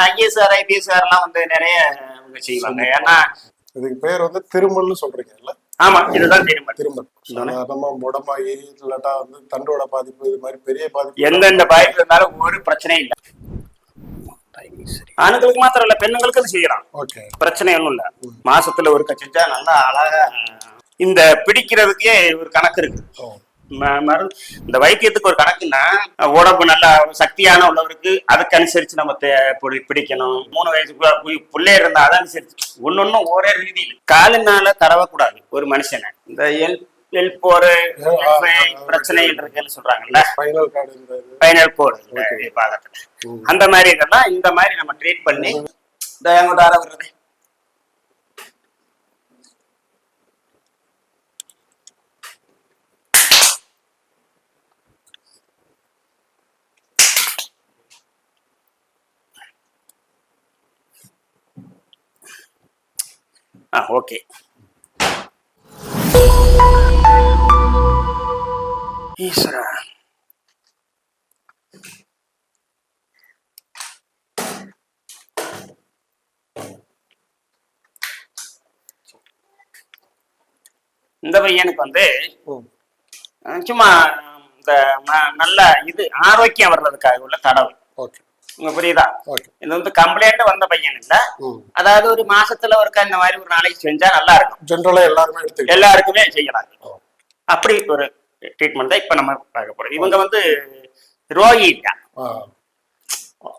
இந்த ஐஎஸ்ஆர் ஐபிஎஸ்ஆர் எல்லாம் வந்து நிறைய செய்வாங்க. ஏன்னா இதுக்கு பேர் வந்து திருமல்னு சொல்றீங்கல்ல? ஆமா இதுதான் திரும்ப திருமல். சாதாரணமா முடமாயி இல்லாட்டா வந்து தண்டோட பாதிப்பு இது மாதிரி பெரிய பாதிப்பு. எந்தெந்த பாதிப்பு இருந்தாலும் ஒரு பிரச்சனையும் இல்லை. ஆண்களுக்கு மாத்திரம் இல்ல பெண்ணுங்களுக்கு அது செய்யலாம். ஓகே. பிரச்சனை ஒண்ணும் இல்ல. மாசத்துல ஒரு செஞ்சா நல்லா அழகா இந்த பிடிக்கிறதுக்கே ஒரு கணக்கு இருக்கு. இந்த வைத்தியத்துக்கு ஒரு கணக்குன்னா உடம்பு நல்லா சக்தியான உள்ளவருக்கு அதுக்கு அனுசரிச்சு நம்ம பிடிக்கணும். மூணு வயசுக்கு பிள்ளை இருந்தா அதை அனுசரிச்சு. ஒன்னொன்னும் ஒரே ரீதியில். காலினால தரவக்கூடாது ஒரு மனுஷனை. இந்த எல் எல் போரு பிரச்சனைகள் இருக்குன்னு சொல்றாங்கல்ல. ஃபைனல் கோடு அந்த மாதிரி இதெல்லாம் இந்த மாதிரி நம்ம ட்ரீட் பண்ணி இந்த எங்கிட்ட ஆற ஆ ஓகே. ஈஸ்வரா. இந்த பையனுக்கு வந்து சும்மா இந்த நல்ல இது ஆரோக்கியம் வர்றதுக்காக உள்ள தடவு. ஓகே. உங்க புரியுதா? இது வந்து கம்ப்ளைண்ட் வந்த பையன் இல்ல அதாவது ஒரு மாசத்துல ஒருக்கா இந்த மாதிரி ஒரு நாளைக்கு செஞ்சா நல்லா இருக்கும். ஜென்ரலா எல்லாருமே எடுத்துக்கலாம் எல்லாருக்குமே செய்யலாம். அப்படி ஒரு ட்ரீட்மெண்ட் தான் இப்ப நம்ம பார்க்க போறோம். இவங்க வந்து ரோகி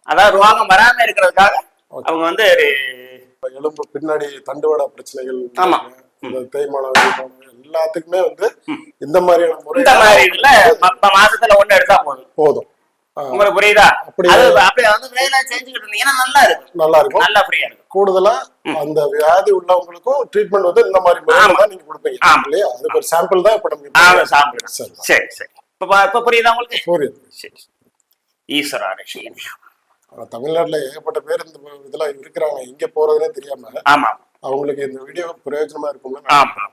அதாவது ரோகம் வராம இருக்கிறதுக்காக அவங்க வந்து எலும்பு பின்னாடி தண்டுவட பிரச்சனைகள் ஆமா. தேய்மானம் எல்லாத்துக்குமே வந்து இந்த மாதிரியான முறை இந்த மாதிரி மாசத்துல ஒண்ணு எடுத்தா போதும். போதும். உங்களுக்கு புரியுதா? அப்படி- வந்து வேலை செஞ்சுக்கிட்டு இருந்தீங்கன்னா நல்லா இருக்கும். நல்லா இருக்கும் நல்லா ஃப்ரீயா இருக்கும். கூடுதலா அந்த வியாதி உள்ளவங்களுக்கும் ட்ரீட்மெண்ட் வந்து இந்த மாதிரி தான் நீங்க கொடுப்பீங்க. இல்லையா? அதுக்கு ஒரு சாம்பிள் தான் இப்ப நமக்கு சரி. சரி இப்ப இப்ப புரியுதா உங்களுக்கு? புரியுது. சரி ஈஸ்வரா தமிழ்நாட்டுல ஏகப்பட்ட பேர் இந்த இதெல்லாம் இருக்கிறாங்க. எங்க போறதுனே தெரியாம ஆமா. அவங்களுக்கு இந்த வீடியோ பிரயோஜனமா இருக்கும்ல ஆமா.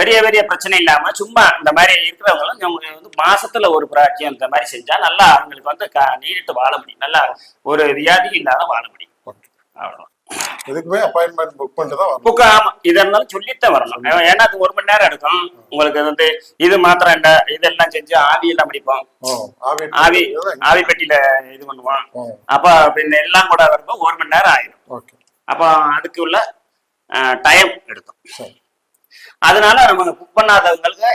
பெரிய பெரிய பிரச்சனை இல்லாம சும்மா இந்த மாதிரி இருக்கிறவங்களும் அவங்க வந்து மாசத்துல ஒரு பிராட்சியம் இந்த மாதிரி செஞ்சா நல்லா அவங்களுக்கு வந்து நீடிட்டு வாழ முடியும். நல்லா ஒரு வியாதி இல்லாத வாழ முடியும். அவ்வளவுதான். எதுக்குமே அப்பாயின்மெண்ட் புக் பண்ணிட்டு தான் புக்கு ஆமா. இது இருந்தாலும் சொல்லித்தான் வரணும். ஏன்னா அது ஒரு மணி நேரம் எடுக்கும். உங்களுக்கு வந்து இது மாத்திரம் இல்ல இதெல்லாம் செஞ்சு ஆவியெல்லாம் பிடிப்போம். ஆவி ஆவி பெட்டியில இது பண்ணுவோம். அப்ப பின்ன எல்லாம் கூட வரும்போது ஒரு மணி நேரம் ஆயிடும் ஓகே. அப்போ அதுக்கு உள்ள டைம் எடுக்கும் சரி. அதனால நம்ம புக் பண்ணாதவங்களுக்கு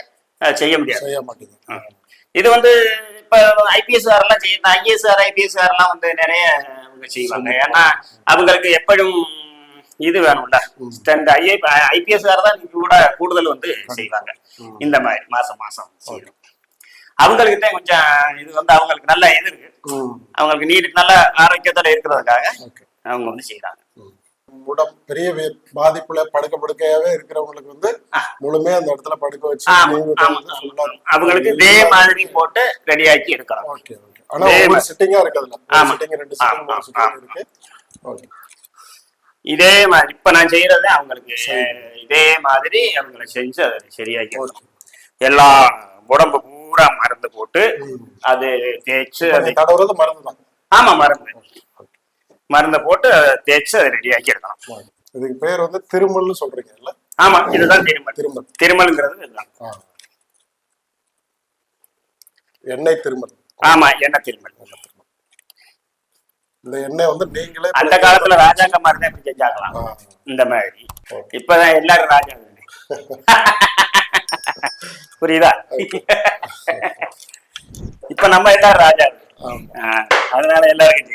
செய்ய முடியாது. செய்ய மாட்டேங்குது. இது வந்து இப்ப ஐபிஎஸ்ஆர் எல்லாம் செய்யணும் ஐஎஸ்ஆர் ஐபிஎஸ்ஆர் எல்லாம் வந்து நிறைய அவங்க செய்வாங்க. ஏன்னா அவங்களுக்கு எப்படும் இது வேணும்ல. இந்த ஐஐ ஐபிஎஸ்ஆர் தான் கூட கூடுதல் வந்து செய்வாங்க. இந்த மாதிரி மாசம் மாசம் செய்யணும். அவங்களுக்கு தான் கொஞ்சம் இது வந்து அவங்களுக்கு நல்ல இது இருக்கு. அவங்களுக்கு நீடி நல்ல ஆரோக்கியத்தோட இருக்கிறதுக்காக அவங்க வந்து செய்யறாங்க உடம்பு பெரிய பாதிப்புல படுக்க படுக்கையாவே இருக்கிறவங்களுக்கு வந்து முழுமையா அந்த இடத்துல படுக்க வச்சு அவங்களுக்கு இதே மாதிரி போட்டு ரெடியாக்கி எடுக்கலாம் ஓகே ஓகே. ஆனா ஒரு. சிட்டிங்கா இருக்குதுல. சிட்டிங் ரெண்டு சிட்டிங். இருக்கு. ஓகே. இதே மாதிரி இப்ப நான் செய்யறது அவங்களுக்கு இதே மாதிரி அவங்களை செஞ்சு அதை சரியாக்கி. எல்லா உடம்பு பூரா மருந்து போட்டு அது தேய்ச்சு அது தடவுறது மருந்து தான் ஆமா மருந்து. மருந்தை போட்டு அதை தேய்ச்சு அதை ரெடியாக்கி எடுக்கணும். இதுக்கு பேர் வந்து திருமல்னு சொல்றீங்கல்ல? ஆமா இதுதான் திருமல். திருமல். திருமலுங்கிறது இதுதான். எண்ணெய் திருமல். ஆமா என்ன திருமல். இந்த எண்ணெய் வந்து நீங்களே அந்த காலத்துல ராஜாங்க மாதிரி தான் இப்படி செஞ்சாங்களாம் இந்த மாதிரி. இப்பதான் எல்லாரும் ராஜா புரியுதா? இப்ப நம்ம எல்லாரும் ராஜா அதனால எல்லாருக்கும்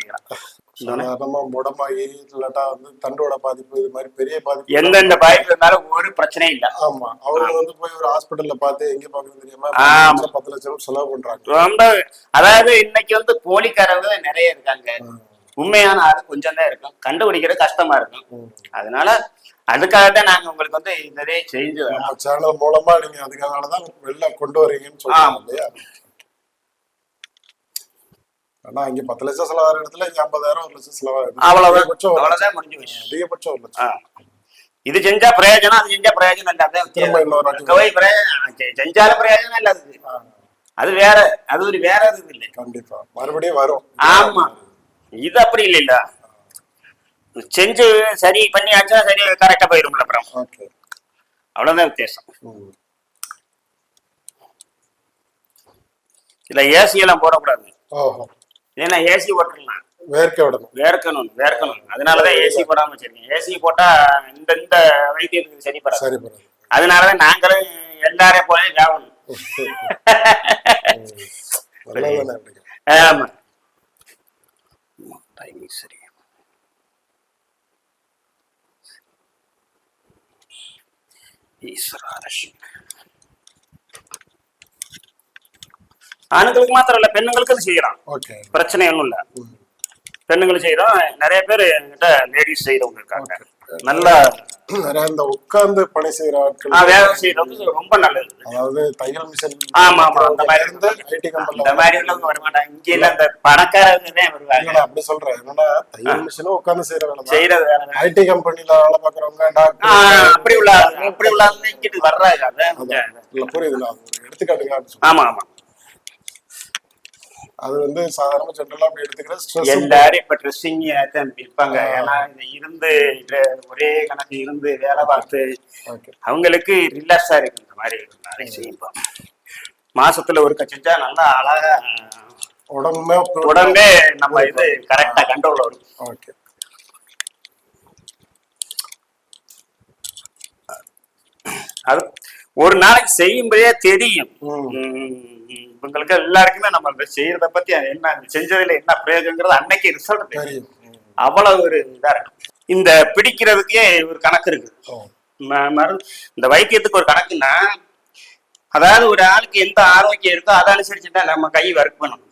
சாதாரணமா முடமாயி இல்லாட்டா வந்து தண்டோட பாதிப்பு இது மாதிரி பெரிய பாதிப்பு எந்தெந்த பாதிப்பு இருந்தாலும் ஒரு பிரச்சனையும் இல்ல. ஆமா. அவங்க வந்து போய் ஒரு ஹாஸ்பிடல்ல பார்த்து எங்க பாக்குறது தெரியாம பத்து லட்சம் செலவு பண்றாங்க. ரொம்ப அதாவது இன்னைக்கு வந்து போலிக்காரங்க நிறைய இருக்காங்க. உண்மையான ஆளு கொஞ்சம் தான் இருக்கும் கண்டுபிடிக்கிறது கஷ்டமா இருக்கும். அதனால அதுக்காக தான் நாங்க உங்களுக்கு வந்து இதே செஞ்சு சேனல் மூலமா நீங்க அதுக்காகதான் வெளில கொண்டு வரீங்கன்னு ஆமா. இல்லையா? ஆனா இங்க பத்து லட்சம் செலவாகிற இடத்துல இங்க ஐம்பதாயிரம் ஒரு லட்சம் செலவாகுது. அவ்வளவுதான். அவ்வளவுதான் முடிஞ்சு போச்சு. அதிகபட்சம் ஒரு. லட்சம். இது செஞ்சா பிரயோஜனம் அது செஞ்சா பிரயோஜனம் இல்ல. செ- செஞ்சாலும் பிரயோஜனம் இல்ல அது ஆ, அது வேற அது ஒரு வேற இது இல்லை. கண்டிப்பா. மறுபடியும் வரும். ஆமா. இது அப்படி இல்ல இல்ல. செஞ்சு சரி பண்ணியாச்சுன்னா சரி கரெக்டா போயிரும்ல அப்புறம். ஓகே. அவ்வளவுதான் வித்தியாசம். ம். இதுல ஏசி எல்லாம் போடக்கூடாது. ஓஹோ. ஏன்னா ஏசி போட்டுடலாம். வேர்க்க விடணும். வேர்க்கணும் வேர்க்கணும். அதனாலதான் ஏசி போடாம வச்சிருக்கேன். ஏசி போட்டா இந்த இந்த வைத்தியத்துக்கு சரி பரவாயில்ல அதனாலதான் நாங்களும் எல்லாரையும் நல்லதானே அப்படிங்க ஆமா. டைமிங் சரி ஆண்களுக்கு மாத்திரம் இல்ல பெண்ணுங்களுக்கு அது செய்யலாம். ஓகே. பிரச்சனை ஒண்ணும் இல்ல. பெண்ணுங்களும் செய்யறோம் நிறைய பேர் என்கிட்ட லேடிஸ் செய்யறவங்க இருக்காங்க. நல்லா இந்த உட்கார்ந்து பணி செய்யற ஆட்கள். வேலை செய்யறவங்க ரொம்ப நல்லது. அதாவது தையல் மிஷின். ஆமா ஆமா. அந்த மாதிரி இருந்து ஐடி கம்பெனில அந்த மாதிரி உள்ளவங்க வர மாட்டாங்க இங்க இல்ல இந்த பணக்காரங்க தான் வருவாங்க. அப்படி சொல்றேன். என்னன்னா தையல் மிஷினும் உட்கார்ந்து செய்யற வேலை செய்யறது வேலை. ஐடி கம்பெனில வேலை பாக்குறவங்க டாக்டர் அப்படி உள்ள அப்படி உள்ள இங்கிட்டு வர்றாங்க. அதான் புரியுதுல எடுத்துக்காட்டுங்க. ஆமா ஆமா. அது வந்து சாதாரண ஜென்ரலா அப்படி எடுத்துக்கிற எல்லாரும் இப்ப ட்ரெஸ்ஸிங் தான் இருப்பாங்க ஏன்னா இருந்து ஒரே கணக்கு இருந்து வேலை பார்த்து அவங்களுக்கு ரிலாக்ஸா இருக்கு இந்த மாதிரி நிறைய செய்யும் மாசத்துல ஒரு செஞ்சா நல்லா அழகா உடம்புமே உடம்பே நம்ம இது கரெக்டா கண்ட்ரோல் வரும். ஓகே அது ஒரு நாளைக்கு செய்யும்போதே தெரியும். இவங்களுக்கு எல்லாருக்குமே நம்ம செய்யறத பத்தி என்ன செஞ்சதுல என்ன பிரயோஜனங்கிறது அன்னைக்கு ரிசல்ட் தெரியும். அவ்வளவு ஒரு இதா இருக்கு. இந்த பிடிக்கிறதுக்கே ஒரு கணக்கு இருக்கு? இந்த வைத்தியத்துக்கு ஒரு கணக்குன்னா அதாவது ஒரு ஆளுக்கு எந்த ஆரோக்கியம் இருக்கோ அதை அனுசரிச்சு தான் நம்ம கை ஒர்க் பண்ணணும்.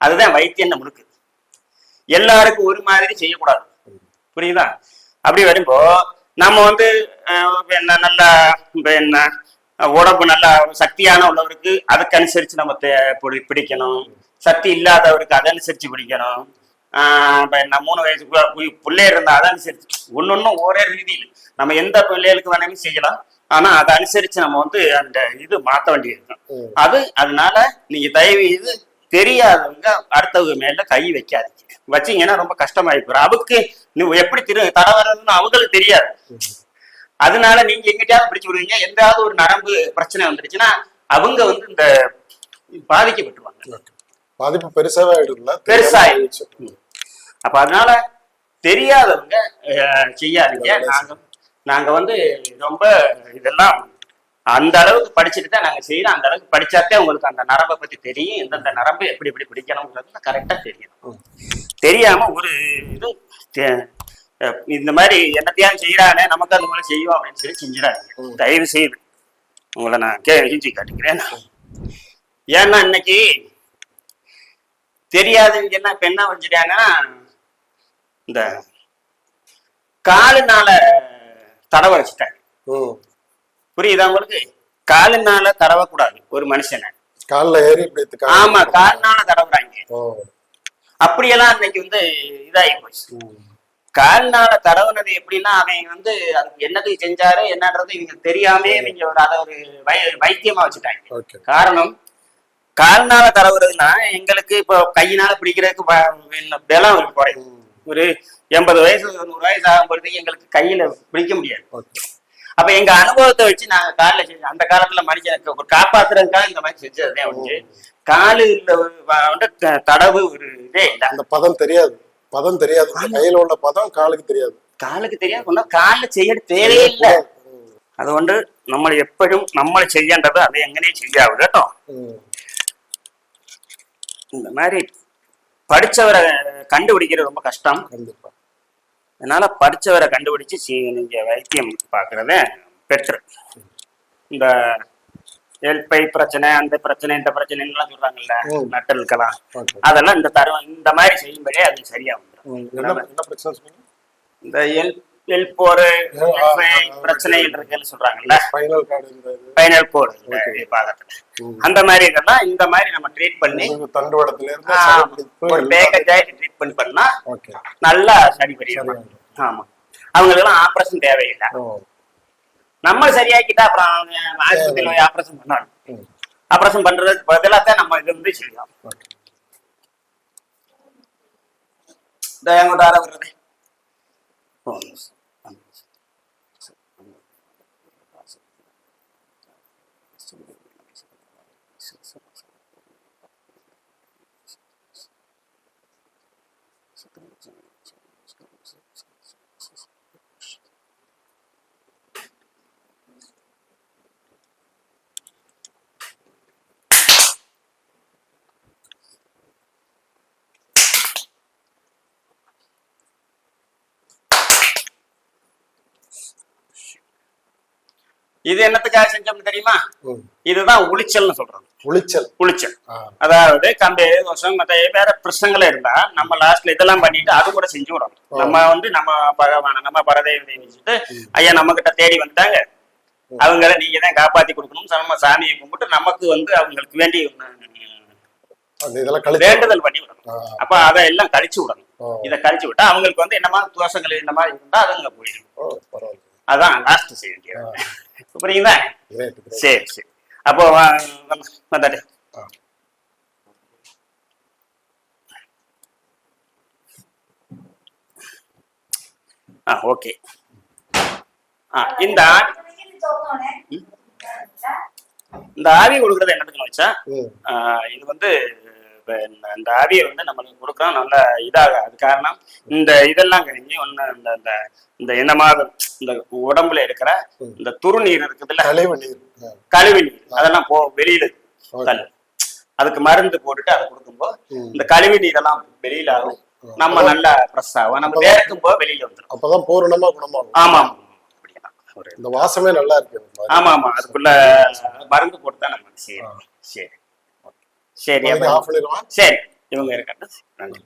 அதுதான் வைத்தியம் நம்மளுக்கு எல்லாருக்கும் ஒரு மாதிரி செய்யக்கூடாது. புரியுதா? அப்படி வரும்போ நம்ம வந்து என்ன நல்லா இப்ப என்ன உடம்பு நல்லா சக்தியான உள்ளவருக்கு அதுக்கு அனுசரிச்சு நம்ம பிடி- பிடிக்கணும். சக்தி இல்லாதவருக்கு அதை அனுசரிச்சு பிடிக்கணும் இப்ப மூணு வயசு பு- பு- பிள்ளை இருந்தா அதை அனுசரிச்சு ஒன்னொன்னும் ஒரே ரீதியில் நம்ம எந்த பிள்ளைகளுக்கு வேணாலும் செய்யலாம். ஆனா அதை அனுசரிச்சு நம்ம வந்து அந்த இது மாத்த வேண்டியிருக்கும். அது அதனால நீங்க தயவு இது தெரியாதவங்க அடுத்தவங்க மேல கை வைக்காதீங்க. வச்சீங்கன்னா ரொம்ப கஷ்டமாயி போயிடும் அவருக்கு நீ எப்படி திரு தடவரதுன்னு அவங்களுக்கு தெரியாது. அதனால நீங்க எங்கிட்டயாவது பிடிச்சு விடுவீங்க. எந்தாவது ஒரு நரம்பு பிரச்சனை வந்துருச்சுன்னா அவங்க வந்து இந்த பாதிக்கப்பட்டுருவாங்க. பாதிப்பு பெருசாவே ஆயிடும்ல? பெருசாயிடுச்சு. அப்ப அதனால தெரியாதவங்க செய்யாதீங்க. நாங்க நாங்க வந்து ரொம்ப இதெல்லாம் அந்த அளவுக்கு படிச்சுட்டு தான் நாங்க செய்யறோம். அந்த அளவுக்கு படிச்சாத்தே உங்களுக்கு அந்த நரம்பை பத்தி தெரியும். எந்தெந்த நரம்பு எப்படி எப்படி பிடிக்கணுங்கிறது கரெக்டா தெரியும். தெரியாம ஒரு இது இந்த மாதிரி என்னத்தையாவது செய்யறானே நமக்கு அந்த மாதிரி செய்வோம் அப்படின்னு சொல்லி செஞ்சிடாதீங்க. ம். தயவு செய்து உங்களை நான் கே செஞ்சு காட்டிக்கிறேன். ஏன்னா இன்னைக்கு தெரியாதுன்னு என்ன இப்ப என்ன வச்சுட்டாங்கன்னா இந்த காலுனால தடவை வச்சுட்டாங்க. புரியுதா உங்களுக்கு? காலுனால தடவக்கூடாது ஒரு மனுஷனை. கால்ல ஏறி கால் ஆமா கால்னால தடவுறாங்க. அப்படியெல்லாம் இன்னைக்கு வந்து இதாகி போச்சு. கால்னால தடவுனது எப்படின்னா அவன் வந்து அதுக்கு என்னதுக்கு செஞ்சாரு என்னன்றது இவங்க தெரியாம இவங்க ஒரு அதை ஒரு வை வைத்தியமா வச்சுட்டாங்க. ஓகே. காரணம் கால்னால தடவுறதுன்னா எங்களுக்கு இப்போ கையினால பிடிக்கிறதுக்கு பலம் குறையும். ஒரு எண்பது வயசு நூறு வயசு ஆகும் பொழுது எங்களுக்கு கையில பிடிக்க முடியாது. அப்ப எங்க அனுபவத்தை வச்சு நாங்க காலில் செஞ்சோம் அந்த காலத்துல மனுஷனுக்கு ஒரு காப்பாத்துறதுக்காக இந்த மாதிரி செஞ்சதுதான் காலு வந்து தடவு ஒரு இதே அந்த பதம் தெரியாது. பதம் தெரியாது இந்த கையில உள்ள பதம் காலுக்கு தெரியாது காலுக்கு தெரியாது ஒன்றும் காலில் செய்ய தேவையே இல்ல ம். அது வந்து നമ്മൾ എപ്പോഴും നമ്മൾ ചെയ്യേണ്ടത് അത് എങ്ങനെ ചെയ്യാവൂ കേട്ടോ ம். இந்த மாதிரி படிச்சவரை கண்டுபிடிக்கிறது ரொம்ப கஷ்டம் கண்டிப்பா அதனால படிச்சவரை கண்டுபிடிச்சு சி- நீங்க வைத்தியம் பார்க்கறத பெட்ரு இந்த எல்பை பிரச்சனை அந்த பிரச்சனை இந்த பிரச்சனைலாம் சொல்றாங்கல்ல. நட்டலுக்கெல்லாம் அதெல்லாம் இந்த தரம் இந்த மாதிரி செய்யும்போதே அது சரியா வந்துடும் இந்த எல் எல் போரு ஆ, ஆ, ஆ, பிரச்சனைகள் இருக்குன்னு சொல்றாங்கல்ல ஸ்பைனல் கோடு பாகத்துல ம். அந்த மாதிரி இதெல்லாம் இந்த மாதிரி நம்ம ட்ரீட் பண்ணி தண்டுவடத்துல ஒரு எல்லாம் பேக்கேஜ் ஆயிட்டு ட்ரீட்மெண்ட் பண்ணா ஓகே நல்லா சரி சரியாயிடும். ஆமா அவங்களுக்கு எல்லாம் ஆபரேஷன் தேவையில்லை நம்ம சரியாக்கிட்டா அப்புறம் ஆஸ்பத்திரியில் போய் ஆபரேஷன் பண்ணணும். ம். ஆபரேஷன் பண்றதுக்கு பதிலாக தான் நம்ம இது வந்து செய்யலாம். எங்கிட்ட வர இது என்னத்துக்காக செஞ்சோம்னு தெரியுமா. இதுதான் உளிச்சல்னு சொல்றது. உளிச்சல். உளிச்சல். அதாவது கம்பி தோஷம் மற்ற வேற பிரச்சனைகளே இருந்தா நம்ம லாஸ்ட்ல இதெல்லாம் பண்ணிட்டு அது கூட செஞ்சு விடணும். நம்ம வந்து நம்ம பகவான நம்ம பரதேவதை வச்சுட்டு ஐயா நம்ம கிட்ட தேடி வந்துட்டாங்க. அவங்கள நீங்க தான் காப்பாத்தி கொடுக்கணும். நம்ம சாமியை கும்பிட்டு நமக்கு வந்து அவங்களுக்கு வேண்டி வேண்டுதல் பண்ணி விடணும். அப்ப அதை எல்லாம் கழிச்சு விடணும். இதை கழிச்சு விட்டா அவங்களுக்கு வந்து என்ன மாதிரி தோஷங்கள் இந்த மாதிரி இருந்தா அதுங்க போயிடும். அதான் லாஸ்ட் செய்ய வேண்டியது புரியுங்களா சரி சரி. அப்போ வந்தாடு ஆ. ஓகே ஆ இந்த இந்த ஆவி கொடுக்குறது என்னதுன்னு வச்சா? இது வந்து இப்ப இந்த- இந்த ஆவியை வந்து நம்மளுக்கு கொடுக்கணும் நல்ல இதாக. அது காரணம் இந்த இதெல்லாம் கழிஞ்சு ஒன்று இந்த இந்த இந்த என்ன மாதிரி இந்த உடம்புல இருக்கிற இந்த துருநீர் இருக்குதுல்ல? கழிவு நீர் கழிவு நீர் அதெல்லாம் போ வெளியில. தள்ளு. அதுக்கு மருந்து போட்டுட்டு அதை கொடுக்கும்போது. இந்த கழிவு நீரெல்லாம் வெளியில ஆகும். நம்ம நல்லா ஃப்ரெஷ் ஆகும். நம்ம வேர்க்கும் போது வெளியில வந்துடும் அப்பதான் பூரணமா குணமாகும். ஆமா இந்த வாசமே நல்லா இருக்கு. ஆமா ஆமா. அதுக்குள்ள மருந்து போட்டு தான் நம்ம செய்யணும். சரி. சரி இப்போதைக்கு அப்ப ஆஃப் பண்ணிடுவான் சரி இவங்க இருக்கட்டும் நன்றி